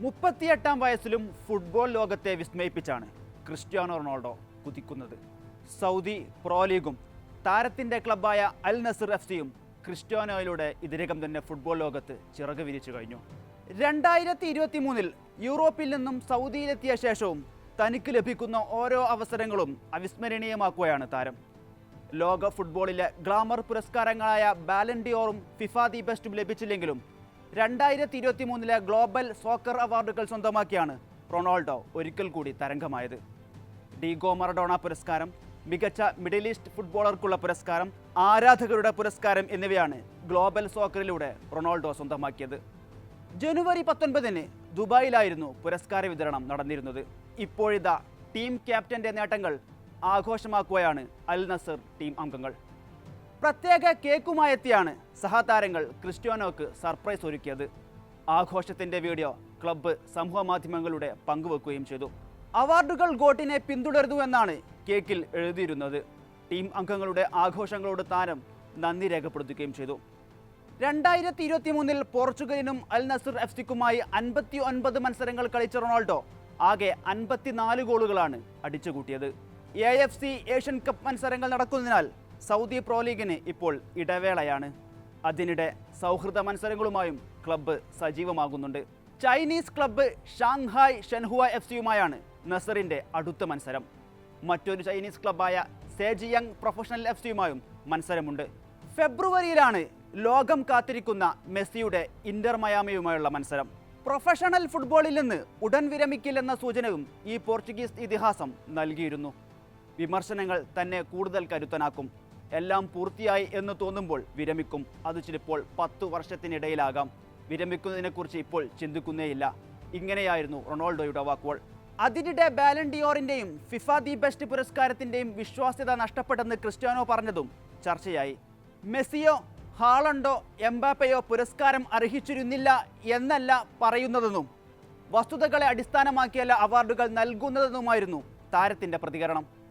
മുപ്പത്തിയെട്ടാം വയസ്സിലും ഫുട്ബോൾ ലോകത്തെ വിസ്മയിപ്പിച്ചാണ് ക്രിസ്ത്യാനോ റൊണാൾഡോ കുതിക്കുന്നത്. സൗദി പ്രോ ലീഗും താരത്തിന്റെ ക്ലബ്ബായ അൽ നസർ എഫ് സിയും ക്രിസ്ത്യാനോയിലൂടെ ഇതിനകം തന്നെ ഫുട്ബോൾ ലോകത്ത് ചിറക് വിരിച്ചു കഴിഞ്ഞു. രണ്ടായിരത്തി ഇരുപത്തി മൂന്നിൽ യൂറോപ്പിൽ നിന്നും സൗദിയിലെത്തിയ ശേഷവും തനിക്ക് ലഭിക്കുന്ന ഓരോ അവസരങ്ങളും അവിസ്മരണീയമാക്കുകയാണ് താരം. ലോക ഫുട്ബോളിലെ ഗ്ലാമർ പുരസ്കാരങ്ങളായ ബാലൻഡിയോറും ഫിഫ ദി ബെസ്റ്റും ലഭിച്ചില്ലെങ്കിലും രണ്ടായിരത്തി ഇരുപത്തി മൂന്നിലെ ഗ്ലോബൽ സോക്കർ അവാർഡുകൾ സ്വന്തമാക്കിയാണ് റൊണാൾഡോ ഒരിക്കൽ കൂടി തരംഗമായത്. ഡീഗോ മറഡോണ പുരസ്കാരം മികച്ച മിഡിൽ ഈസ്റ്റ് ഫുട്ബോളർക്കുള്ള പുരസ്കാരം ആരാധകരുടെ പുരസ്കാരം എന്നിവയാണ് ഗ്ലോബൽ സോക്കറിലൂടെ റൊണാൾഡോ സ്വന്തമാക്കിയത്. ജനുവരി പത്തൊൻപതിന് ദുബായിലായിരുന്നു പുരസ്കാര വിതരണം നടന്നിരുന്നത്. ഇപ്പോഴിതാ ടീം ക്യാപ്റ്റന്റെ നേട്ടങ്ങൾ ആഘോഷമാക്കുകയാണ് അൽ നസർ ടീം അംഗങ്ങൾ. പ്രത്യേക കേക്കുമായെത്തിയാണ് സഹതാരങ്ങൾ ക്രിസ്റ്റ്യാനോക്ക് സർപ്രൈസ് ഒരുക്കിയത്. ആഘോഷത്തിന്റെ വീഡിയോ ക്ലബ്ബ് സമൂഹ മാധ്യമങ്ങളുടെ പങ്കുവെക്കുകയും ചെയ്തു. അവാർഡുകൾ ഗോട്ടിനെ പിന്തുടരുന്നു എന്നാണ് കേക്കിൽ എഴുതിയിരുന്നത്. ടീം അംഗങ്ങളുടെ ആഘോഷങ്ങളോട് താരം നന്ദി രേഖപ്പെടുത്തുകയും ചെയ്തു. രണ്ടായിരത്തി ഇരുപത്തി മൂന്നിൽ പോർച്ചുഗലിനും അൽ നസർ എഫ് സിക്കുമായി അൻപത്തി ഒൻപത് മത്സരങ്ങൾ കളിച്ച റൊണാൾഡോ ആകെ അൻപത്തിനാല് ഗോളുകളാണ് അടിച്ചുകൂട്ടിയത്. A F C Asian cup മത്സരങ്ങൾ നടക്കുന്നതിനാൽ സൗദി പ്രോ ലീഗിന് ഇപ്പോൾ ഇടവേളയാണ്. അതിനിടെ സൗഹൃദ മത്സരങ്ങളുമായും club സജീവമാകുന്നുണ്ട്. Chinese club Shanghai Shenhua F സിയുമായാണ് നസറിന്റെ അടുത്ത മത്സരം. മറ്റൊരു ചൈനീസ് ക്ലബ്ബായ സേജിയങ് പ്രൊഫഷണൽ എഫ് സിയുമായും മത്സരമുണ്ട്. ഫെബ്രുവരിയിലാണ് ലോകം കാത്തിരിക്കുന്ന മെസ്സിയുടെ ഇന്റർ മയാമിയുമായുള്ള മത്സരം. പ്രൊഫഷണൽ ഫുട്ബോളിൽ നിന്ന് ഉടൻ വിരമിക്കില്ലെന്ന സൂചനയും ഈ പോർച്ചുഗീസ് ഇതിഹാസം നൽകിയിരുന്നു. വിമർശനങ്ങൾ തന്നെ കൂടുതൽ കരുത്തനാക്കും എല്ലാം പൂർത്തിയായി എന്ന് തോന്നുമ്പോൾ വിരമിക്കും. അത് ചിലപ്പോൾ പത്തു വർഷത്തിനിടയിലാകാം. വിരമിക്കുന്നതിനെക്കുറിച്ച് ഇപ്പോൾ ചിന്തിക്കുന്നേയില്ല. ഇങ്ങനെയായിരുന്നു റൊണാൾഡോയുടെ വാക്കുകൾ. അതിനിടെ ബാലൻഡിയോറിന്റെയും ഫിഫ ദി ബെസ്റ്റ് പുരസ്കാരത്തിന്റെയും വിശ്വാസ്യത നഷ്ടപ്പെട്ടെന്ന് ക്രിസ്ത്യാനോ പറഞ്ഞതും ചർച്ചയായി. മെസ്സിയോ ഹാളണ്ടോ എംബാപ്പയോ പുരസ്കാരം അർഹിച്ചിരുന്നില്ല എന്നല്ല പറയുന്നതെന്നും വസ്തുതകളെ അടിസ്ഥാനമാക്കിയല്ല അവാർഡുകൾ നൽകുന്നതെന്നുമായിരുന്നു താരത്തിന്റെ പ്രതികരണം.